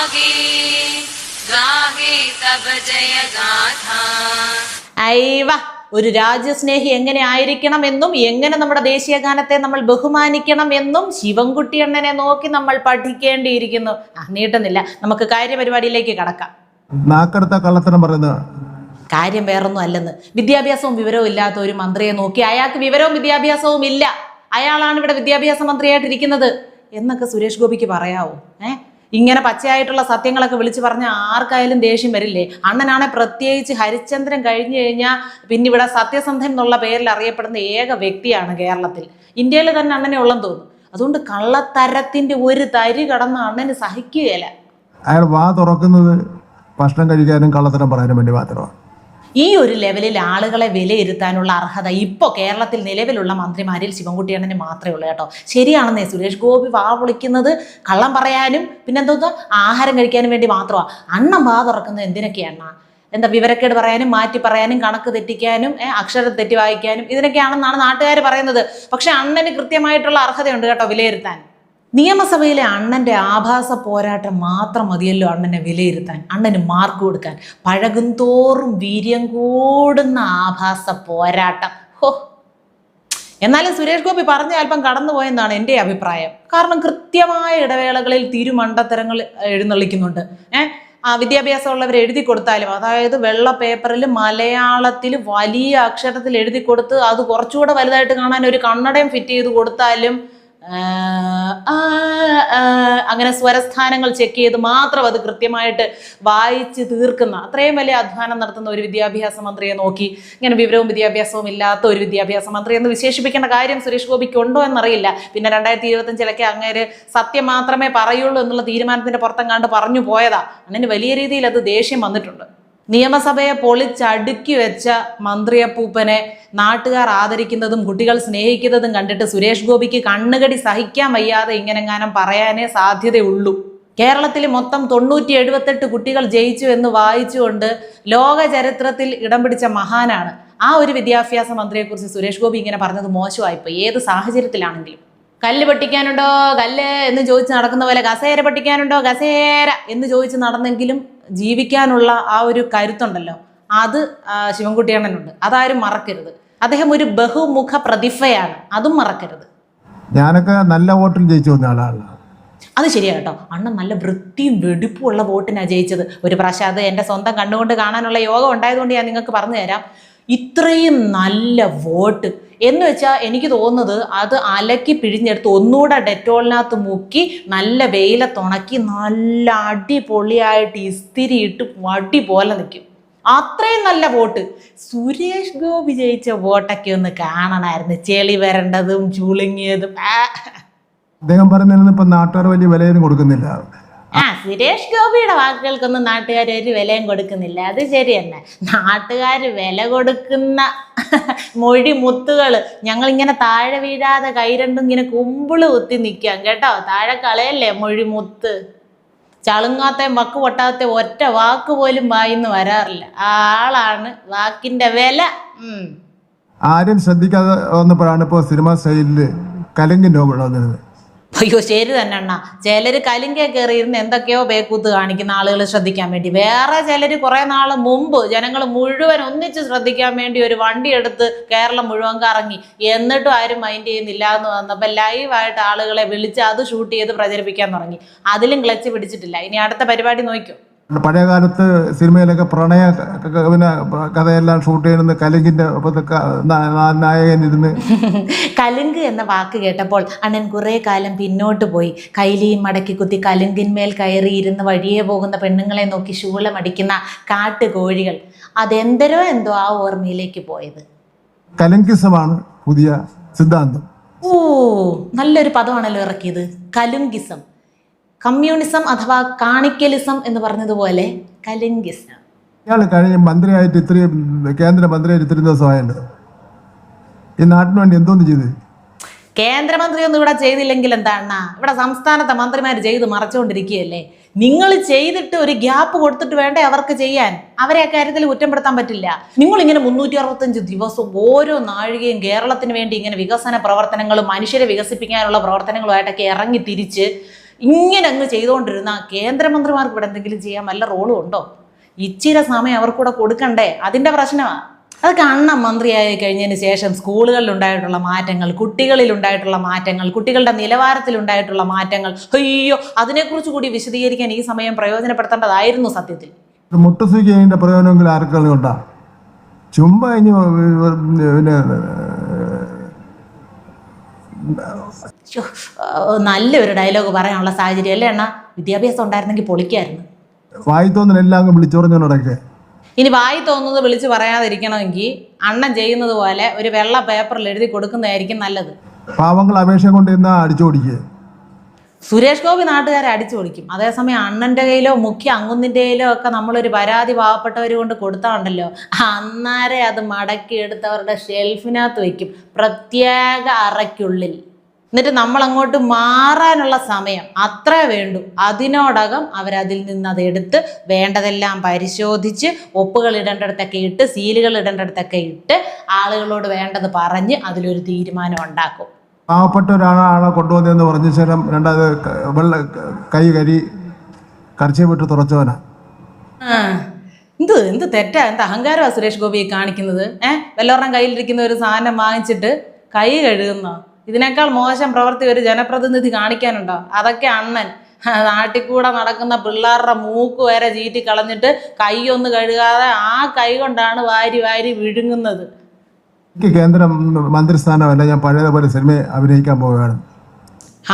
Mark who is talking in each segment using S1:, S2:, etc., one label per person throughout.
S1: गागे गाहे तब जय गाथा
S2: അയവ ഒരു രാജ്യസ്നേഹി എങ്ങനെ ആയിരിക്കണം എന്നും എങ്ങനെ നമ്മുടെ ദേശീയ ഗാനത്തെ നമ്മൾ ബഹുമാനിക്കണം എന്നും ശിവൻകുട്ടി അണ്ണനെ നോക്കി നമ്മൾ പഠിക്കേണ്ടിയിരിക്കുന്നു ആ നീട്ടുന്നില്ല നമുക്ക് കാര്യപരിപാടിയിലേക്ക് കടക്കാം
S3: നാക്കെടുത്ത കള്ളത്തരം പറയുന്ന
S2: കാര്യം വേറൊന്നും അല്ലെന്ന് വിദ്യാഭ്യാസവും വിവരവും ഇല്ലാത്ത ഒരു മന്ത്രിയെ നോക്കി അയാൾക്ക് വിവരവും വിദ്യാഭ്യാസവും ഇല്ല അയാളാണ് ഇവിടെ വിദ്യാഭ്യാസ മന്ത്രിയായിട്ടിരിക്കുന്നത് എന്നൊക്കെ സുരേഷ് ഗോപിക്ക് പറയാവോ ഏ ഇങ്ങനെ പച്ചയായിട്ടുള്ള സത്യങ്ങളൊക്കെ വിളിച്ചു പറഞ്ഞ ആർക്കായാലും ദേഷ്യം വരില്ലേ? അണ്ണനാണെ പ്രത്യേകിച്ച് ഹരിചന്ദ്രൻ കഴിഞ്ഞു കഴിഞ്ഞാൽ പിന്നെ ഇവിടെ സത്യസന്ധൻ എന്നുള്ള പേരിൽ അറിയപ്പെടുന്ന ഏക വ്യക്തിയാണ് കേരളത്തിൽ. ഇന്ത്യയിൽ തന്നെ അണ്ണനെ ഉള്ളെന്ന് തോന്നുന്നു. അതുകൊണ്ട് കള്ളത്തരത്തിന്റെ ഒരു തരി കടന്ന അണ്ണന് സഹിക്കുകയില്ല.
S3: അയാൾ വാ തുറക്കുന്നത് ഭക്ഷണം കഴിക്കാനും കള്ളത്തരം പറയാനും വേണ്ടി മാത്രമാണ്.
S2: ഈ ഒരു ലെവലിൽ ആളുകളെ വിലയിരുത്താനുള്ള അർഹത ഇപ്പോൾ കേരളത്തിൽ നിലവിലുള്ള മന്ത്രിമാരിൽ ശിവൻകുട്ടിയണ്ണന് മാത്രമേ ഉള്ളൂ കേട്ടോ. ശരിയാണെന്നേ സുരേഷ് ഗോപി വാ വിളിക്കുന്നത് കള്ളം പറയാനും പിന്നെന്തോന്ന് ആഹാരം കഴിക്കാനും വേണ്ടി മാത്രമാണ് അണ്ണം വാ തുറക്കുന്നത് എന്തിനൊക്കെയാണ് എന്താ വിവരക്കേട് പറയാനും മാറ്റി പറയാനും കണക്ക് തെറ്റിക്കാനും അക്ഷരം തെറ്റി വായിക്കാനും ഇതിനൊക്കെയാണെന്നാണ് നാട്ടുകാർ പറയുന്നത്. പക്ഷെ അണ്ണന് കൃത്യമായിട്ടുള്ള അർഹതയുണ്ട് കേട്ടോ വിലയിരുത്താൻ. നിയമസഭയിലെ അണ്ണന്റെ ആഭാസ പോരാട്ടം മാത്രം മതിയല്ലോ അണ്ണനെ വിലയിരുത്താൻ അണ്ണന് മാർക്ക് കൊടുക്കാൻ. പഴകും തോറും വീര്യം കൂടുന്ന ആഭാസ പോരാട്ടം. ഹോ. എന്നാലും സുരേഷ് ഗോപി പറഞ്ഞ അല്പം കടന്നുപോയെന്നാണ് എന്റെ അഭിപ്രായം. കാരണം കൃത്യമായ ഇടവേളകളിൽ തിരുമണ്ടത്തരങ്ങൾ എഴുന്നള്ളിക്കുന്നുണ്ട്. ഏഹ് ആ വിദ്യാഭ്യാസമുള്ളവർ എഴുതി കൊടുത്താലും അതായത് വെള്ള പേപ്പറിൽ മലയാളത്തിൽ വലിയ അക്ഷരത്തിൽ എഴുതി കൊടുത്ത് അത് കുറച്ചുകൂടെ വലുതായിട്ട് കാണാൻ ഒരു കണ്ണടയും ഫിറ്റ് ചെയ്ത് കൊടുത്താലും അങ്ങനെ സ്വരസ്ഥാനങ്ങൾ ചെക്ക് ചെയ്ത് മാത്രം അത് കൃത്യമായിട്ട് വായിച്ച് തീർക്കുന്ന അത്രയും വലിയ അധ്വാനം നടത്തുന്ന ഒരു വിദ്യാഭ്യാസ മന്ത്രിയെ നോക്കി ഇങ്ങനെ വിവരവും വിദ്യാഭ്യാസവും ഇല്ലാത്ത ഒരു വിദ്യാഭ്യാസ മന്ത്രി എന്ന് വിശേഷിപ്പിക്കേണ്ട കാര്യം സുരേഷ് ഗോപിക്ക് ഉണ്ടോ എന്നറിയില്ല. പിന്നെ രണ്ടായിരത്തി ഇരുപത്തഞ്ചിലൊക്കെ അങ്ങേര് സത്യം മാത്രമേ പറയുള്ളൂ എന്നുള്ള തീരുമാനത്തിന്റെ പുറത്തെങ്ങാണ്ട് പറഞ്ഞു പോയതാ. അങ്ങനെ വലിയ രീതിയിൽ അത് ദേഷ്യം വന്നിട്ടുണ്ട്. നിയമസഭയെ പൊളിച്ചടുക്കി വെച്ച മന്ത്രിയപ്പൂപ്പനെ നാട്ടുകാർ ആദരിക്കുന്നതും കുട്ടികൾ സ്നേഹിക്കുന്നതും കണ്ടിട്ട് സുരേഷ് ഗോപിക്ക് കണ്ണുകടി സഹിക്കാൻ വയ്യാതെ ഇങ്ങനെങ്ങാനും പറയാനേ സാധ്യതയുള്ളൂ. കേരളത്തിൽ മൊത്തം തൊണ്ണൂറ്റി എഴുപത്തെട്ട് കുട്ടികൾ ജയിച്ചു എന്ന് വായിച്ചുകൊണ്ട് ലോക ചരിത്രത്തിൽ ഇടം പിടിച്ച മഹാനാണ്. ആ ഒരു വിദ്യാഭ്യാസ മന്ത്രിയെക്കുറിച്ച് സുരേഷ് ഗോപി ഇങ്ങനെ പറഞ്ഞത് മോശമായിപ്പോയി. ഏത് സാഹചര്യത്തിലാണെങ്കിലും. കല്ല് പൊട്ടിക്കാനുണ്ടോ? കല്ല് എന്ന് ചോദിച്ച് നടക്കുന്ന പോലെ കസേര പൊട്ടിക്കാനുണ്ടോ? കസേര എന്ന് ചോദിച്ച് നടന്നെങ്കിലും ജീവിക്കാനുള്ള ആ ഒരു കരുത്തുണ്ടല്ലോ. അത് ശിവൻകുട്ടിയണ്ണനുണ്ട്. അതാരും മറക്കരുത്. അദ്ദേഹം ഒരു ബഹുമുഖ പ്രതിഭയാണ്. അതും മറക്കരുത്.
S3: ഞാനൊക്കെ നല്ല വോട്ടിൽ ജയിച്ചു വന്ന ആളാണ്
S2: അത് ശരിയാ കേട്ടോ. അണ്ണൻ നല്ല വൃത്തിയും വെടിപ്പുമുള്ള വോട്ടിനാണ് ജയിച്ചത്. ഒരു പ്രാവശ്യം അത് എന്റെ സ്വന്തം കണ്ടുകൊണ്ട് കാണാനുള്ള യോഗം ഉണ്ടായതുകൊണ്ട് ഞാൻ നിങ്ങൾക്ക് പറഞ്ഞു തരാം. ഇത്രയും നല്ല വോട്ട്. എന്ന് വെച്ചാൽ എനിക്ക് തോന്നുന്നത് അത് അലക്കി പിഴിഞ്ഞെടുത്ത് ഒന്നുകൂടെ ഡെറ്റോളിനകത്ത് മുക്കി നല്ല വെയിലത്തുണക്കി നല്ല അടിപൊളിയായിട്ട് ഇസ്തിരി ഇട്ട് വടി പോലെ നിൽക്കും അത്രയും നല്ല വോട്ട്. സുരേഷ് ഗോപി ജയിച്ച വോട്ടൊക്കെ ഒന്ന് കാണണമായിരുന്നു ചെളി വരേണ്ടതും ചുളുങ്ങിയതും.
S3: അദ്ദേഹം പറയുന്നതിന് ഇപ്പം നാട്ടുകാർ വലിയ വിലയൊന്നും കൊടുക്കുന്നില്ല.
S2: ആ സുരേഷ് ഗോപിയുടെ വാക്കുകൾക്കൊന്നും നാട്ടുകാർ ഒരു വിലയും കൊടുക്കുന്നില്ല. അത് ശരി തന്നെ. നാട്ടുകാർ വില കൊടുക്കുന്ന മൊഴി മുത്തുകൾ ഞങ്ങളിങ്ങനെ താഴെ വീഴാതെ കൈ രണ്ടും ഇങ്ങനെ കുമ്പിൾ കുത്തി നിൽക്കാം കേട്ടോ. താഴെ കളയല്ലേ മൊഴി മുത്ത്? ചളുങ്ങാത്തയും വക്ക് പൊട്ടാത്ത ഒറ്റ വാക്ക് പോലും വായിന്ന് വരാറില്ല. ആളാണ് വാക്കിന്റെ വില.
S3: ആരും ശ്രദ്ധിക്കാതെ വന്നപ്പോഴാണ് ഇപ്പോ സിനിമ നോബിൾ വന്നത്.
S2: അയ്യോ ശരി തന്നെ അണ്ണ. ചിലർ കലിങ്ക കയറിയിരുന്ന് എന്തൊക്കെയോ ബേക്കൂത്ത് കാണിക്കുന്ന ആളുകൾ ശ്രദ്ധിക്കാൻ വേണ്ടി. വേറെ ചിലർ കുറേ നാൾ മുമ്പ് ജനങ്ങൾ മുഴുവൻ ഒന്നിച്ച് ശ്രദ്ധിക്കാൻ വേണ്ടി ഒരു വണ്ടി എടുത്ത് കേരളം മുഴുവൻ കറങ്ങി. എന്നിട്ടും ആരും മൈൻഡ് ചെയ്യുന്നില്ല എന്ന് വന്നപ്പോൾ ലൈവായിട്ട് ആളുകളെ വിളിച്ച് അത് ഷൂട്ട് ചെയ്ത് പ്രചരിപ്പിക്കാൻ തുടങ്ങി. അതിലും ക്ലച്ച് പിടിച്ചിട്ടില്ല. ഇനി അടുത്ത പരിപാടി നോക്കൂ
S3: പഴയ കാലത്ത് സിനിമയിലൊക്കെ പ്രണയ പിന്നെ കഥയെല്ലാം ഷൂട്ട് ചെയ്യുന്ന കലങ്കിന്റെ ഒപ്പത്തെ ക- നാ- നാ- നായകൻ ഇരുന്ന്.
S2: കലുങ്ക് എന്ന വാക്ക് കേട്ടപ്പോൾ അണ്ണൻ കുറേ കാലം പിന്നോട്ട് പോയി. കൈലിയും മടക്കി കുത്തി കലുങ്കിന്മേൽ കയറി ഇരുന്ന് വഴിയെ പോകുന്ന പെണ്ണുങ്ങളെ നോക്കി ശൂലമടിക്കുന്ന കാട്ടുകോഴികൾ. അതെന്തരോ എന്തോ ആ ഓർമ്മയിലേക്ക് പോയത്.
S3: കലങ്കിസമാണ് പുതിയ സിദ്ധാന്തം.
S2: ഓ നല്ലൊരു പദമാണല്ലോ ഇറക്കിയത്. കലുങ്കിസം. കമ്മ്യൂണിസം അഥവാ കാണിക്കലിസം എന്ന് പറഞ്ഞതുപോലെ കലിംഗിസം.
S3: ഇയാൾ കഴിഞ്ഞ മന്ത്രിയായിട്ട് ഇത്രയും കേന്ദ്ര മന്ത്രിയായിട്ട് ഇത്രയും ദിവസമായുണ്ട് ഈ നാട്ടിന് വേണ്ടി എന്തോന്ന് ചെയ്ത്?
S2: കേന്ദ്രമന്ത്രി ഒന്നും ഇവിടെ ചെയ്തില്ലെങ്കിൽ എന്താണ് ഇവിടെ സംസ്ഥാനത്തെ മന്ത്രിമാർ ചെയ്ത് മറച്ചുകൊണ്ടിരിക്കുകയല്ലേ? നിങ്ങൾ ചെയ്തിട്ട് ഒരു ഗ്യാപ്പ് കൊടുത്തിട്ട് വേണ്ടേ അവർക്ക് ചെയ്യാൻ? അവരെ ആ അക്കാര്യത്തിൽ കുറ്റപ്പെടുത്താൻ പറ്റില്ല. നിങ്ങൾ ഇങ്ങനെ മുന്നൂറ്റി അറുപത്തഞ്ച് ദിവസവും ഓരോ നാഴികയും കേരളത്തിന് വേണ്ടി ഇങ്ങനെ വികസന പ്രവർത്തനങ്ങളും മനുഷ്യരെ വികസിപ്പിക്കാനുള്ള പ്രവർത്തനങ്ങളുമായിട്ടൊക്കെ ഇറങ്ങി തിരിച്ച് ഇങ്ങനെ അങ്ങ് ചെയ്തുകൊണ്ടിരുന്ന കേന്ദ്രമന്ത്രിമാർക്ക് ഇവിടെ എന്തെങ്കിലും ചെയ്യാൻ വല്ല റോളും ഉണ്ടോ? ഇച്ചിരി സമയം അവർക്കൂടെ കൊടുക്കണ്ടേ? അതിന്റെ പ്രശ്നമാണ് അതൊക്കെ കണ്ണം മന്ത്രിയായി കഴിഞ്ഞതിന് ശേഷം സ്കൂളുകളിൽ ഉണ്ടായിട്ടുള്ള മാറ്റങ്ങൾ കുട്ടികളിൽ ഉണ്ടായിട്ടുള്ള മാറ്റങ്ങൾ കുട്ടികളുടെ നിലവാരത്തിൽ ഉണ്ടായിട്ടുള്ള മാറ്റങ്ങൾ. അയ്യോ അതിനെക്കുറിച്ച് കൂടി വിശദീകരിക്കാൻ ഈ സമയം പ്രയോജനപ്പെടുത്തേണ്ടതായിരുന്നു സത്യത്തിൽ.
S3: മുട്ടസുഖിന്റെ പ്രയോജനമെങ്കിലും ആർക്കെങ്കിലും ഉണ്ടാ ചുമ്പ പിന്നെ
S2: നല്ലൊരു ഡയലോഗ് പറയാനുള്ള സാഹചര്യം. അല്ലേ എണ്ണ വിദ്യാഭ്യാസം ഉണ്ടായിരുന്നെങ്കിൽ പൊളിക്കായിരുന്നു.
S3: വായിത്തോന്നിനെല്ലാം അങ്ങ് വിളിച്ചോറിഞ്ഞോടൊക്കെ
S2: ഇനി വായി തോന്നുന്നത് വിളിച്ച് പറയാതിരിക്കണമെങ്കിൽ അണ്ണൻ ചെയ്യുന്നത് പോലെ ഒരു വെള്ള പേപ്പറിൽ എഴുതി കൊടുക്കുന്നതായിരിക്കും നല്ലത്.
S3: പാവങ്ങൾ അപേക്ഷ കൊണ്ട് ഇന്നാ അടിച്ചു ഓടിക്കുക
S2: സുരേഷ് ഗോപി നാട്ടുകാരെ അടിച്ചു പൊളിക്കും. അതേസമയം അണ്ണന്റെ കയ്യിലോ മുഖ്യ അങ്ങുന്നിന്റെ കയ്യിലോ ഒക്കെ നമ്മളൊരു പരാതി പാവപ്പെട്ടവർ കൊണ്ട് കൊടുത്താണ്ടല്ലോ. അന്നാരെ അത് മടക്കി എടുത്തവരുടെ ഷെൽഫിനകത്ത് വയ്ക്കും പ്രത്യേക അറയ്ക്കുള്ളിൽ. എന്നിട്ട് നമ്മൾ അങ്ങോട്ട് മാറാനുള്ള സമയം അത്ര വേണ്ടു. അതിനോടകം അവരതിൽ നിന്ന് അതെടുത്ത് വേണ്ടതെല്ലാം പരിശോധിച്ച് ഒപ്പുകൾ ഇടേണ്ടടത്തൊക്കെ ഇട്ട് സീലുകൾ ഇടേണ്ടടത്തൊക്കെ ഇട്ട് ആളുകളോട് വേണ്ടത് പറഞ്ഞ് അതിലൊരു തീരുമാനം ഉണ്ടാക്കും.
S3: പാവപ്പെട്ട ഒരാളാണ് കൊണ്ടുവന്നതെന്ന് പറഞ്ഞ ശേഷം രണ്ടാമത് വെള്ള കൈ കരി കരച്ചു വിട്ട് തുറച്ചവനാ.
S2: എന്ത് എന്ത് തെറ്റാ? എന്ത് അഹങ്കാരമാണ് സുരേഷ് ഗോപിയെ കാണിക്കുന്നത്? ഏഹ് വല്ലവരുടെ കയ്യിലിരിക്കുന്ന ഒരു സാധനം വാങ്ങിച്ചിട്ട് കൈ കഴുകുന്നോ? ഇതിനേക്കാൾ മോശം പ്രവൃത്തി ഒരു ജനപ്രതിനിധി കാണിക്കാനുണ്ടോ? അതൊക്കെ അണ്ണൻ. നാട്ടിക്കൂടെ നാട്ടിൽ കൂടെ നടക്കുന്ന പിള്ളേരുടെ മൂക്ക് വരെ ചീറ്റി കളഞ്ഞിട്ട് കൈയൊന്ന് ഒന്ന് കഴുകാതെ ആ കൈ കൊണ്ടാണ് വാരി വാരി വിഴുങ്ങുന്നത്.
S3: കേന്ദ്ര മന്ത്രിസ്ഥാനമല്ല ഞാൻ പഴയതുപോലെ സിനിമ അഭിനയിക്കാൻ പോവുകയാണ്.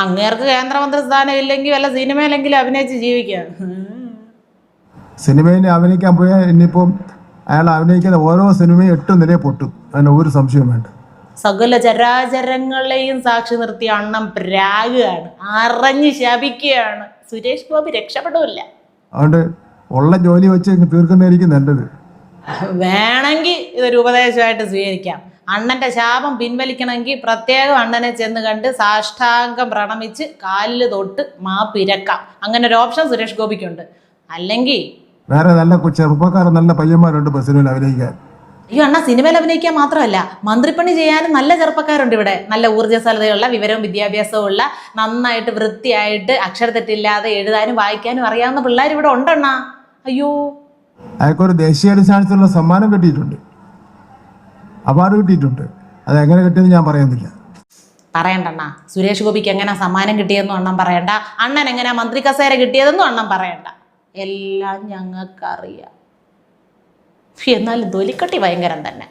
S2: അങ്ങേർക്ക് കേന്ദ്രമന്ത്രി സ്ഥാനം ഇല്ലെങ്കിൽ വല്ല സിനിമയിലെങ്കിലും അഭിനയിച്ച് ജീവിക്കാം.
S3: സിനിമയിൽ അഭിനയിക്കാൻ പോയാൽ ഇനിയിപ്പം അയാൾ അഭിനയിക്കുന്ന ഓരോ സിനിമയും എട്ട് നിലയെ പൊട്ടും. അതിന് ഒരു സംശയം വേണ്ട
S2: സകല ചരാചരങ്ങളെയും സാക്ഷി നിർത്തി അണ്ണം പ്രാഗുകയാണ് അറിഞ്ഞ് ശപിക്കുകയാണ്. സുരേഷ് ഗോപി രക്ഷപ്പെടില്ല.
S3: അതുകൊണ്ട് ഉള്ള ജോലി വെച്ച് തീർക്കുന്നതായിരിക്കും നല്ലത്.
S2: വേണമെങ്കിൽ ഇതൊരു ഉപദേശമായിട്ട് സ്വീകരിക്കാം. അണ്ണന്റെ ശാപം പിൻവലിക്കണമെങ്കിൽ പ്രത്യേകം അണ്ണനെ ചെന്ന് കണ്ട് സാഷ്ടാംഗം പ്രണമിച്ച് കാലിൽ തൊട്ട് മാപ്പിരക്കാം അങ്ങനെ ഒരു ഓപ്ഷൻ സുരേഷ് ഗോപിക്കുണ്ട്. അല്ലെങ്കിൽ
S3: വേറെ നല്ല ചെറുപ്പക്കാർ നല്ല പയ്യന്മാരുണ്ട് ബസ്സിനുള്ളിൽ അഭിനയിക്കാൻ.
S2: അയ്യോ അണ്ണ സിനിമയിൽ അഭിനയിക്കാൻ മാത്രമല്ല മന്ത്രിപ്പണി ചെയ്യാനും നല്ല ചെറുപ്പക്കാരുണ്ട് ഇവിടെ. നല്ല ഊർജസ്വലതയുള്ള വിവരവും വിദ്യാഭ്യാസവും ഉള്ള നന്നായിട്ട് വൃത്തിയായിട്ട് അക്ഷര തെറ്റില്ലാതെ എഴുതാനും വായിക്കാനും അറിയാവുന്ന പിള്ളേർ ഇവിടെ ഉണ്ടണ്ണ അയ്യോ.
S3: അയാൾക്കൊരു ദേശീയാടിസ്ഥാനത്തിലുള്ള സമ്മാനം കിട്ടിയിട്ടുണ്ട്. അവാർഡ് കിട്ടിയിട്ടുണ്ട്. അത് എങ്ങനെ കിട്ടിയെന്ന് ഞാൻ പറയുന്നില്ല
S2: പറയണ്ടണ്ണ സുരേഷ് ഗോപിക്ക് എങ്ങനെ സമ്മാനം കിട്ടിയെന്നും അണ്ണൻ പറയണ്ട. അണ്ണൻ എങ്ങനെ മന്ത്രി കസേര കിട്ടിയതെന്നും അണ്ണൻ പറയണ്ട. എല്ലാം ഞങ്ങൾക്കറിയാം. എന്നാലും തൊലിക്കട്ടി ഭയങ്കരം തന്നെ.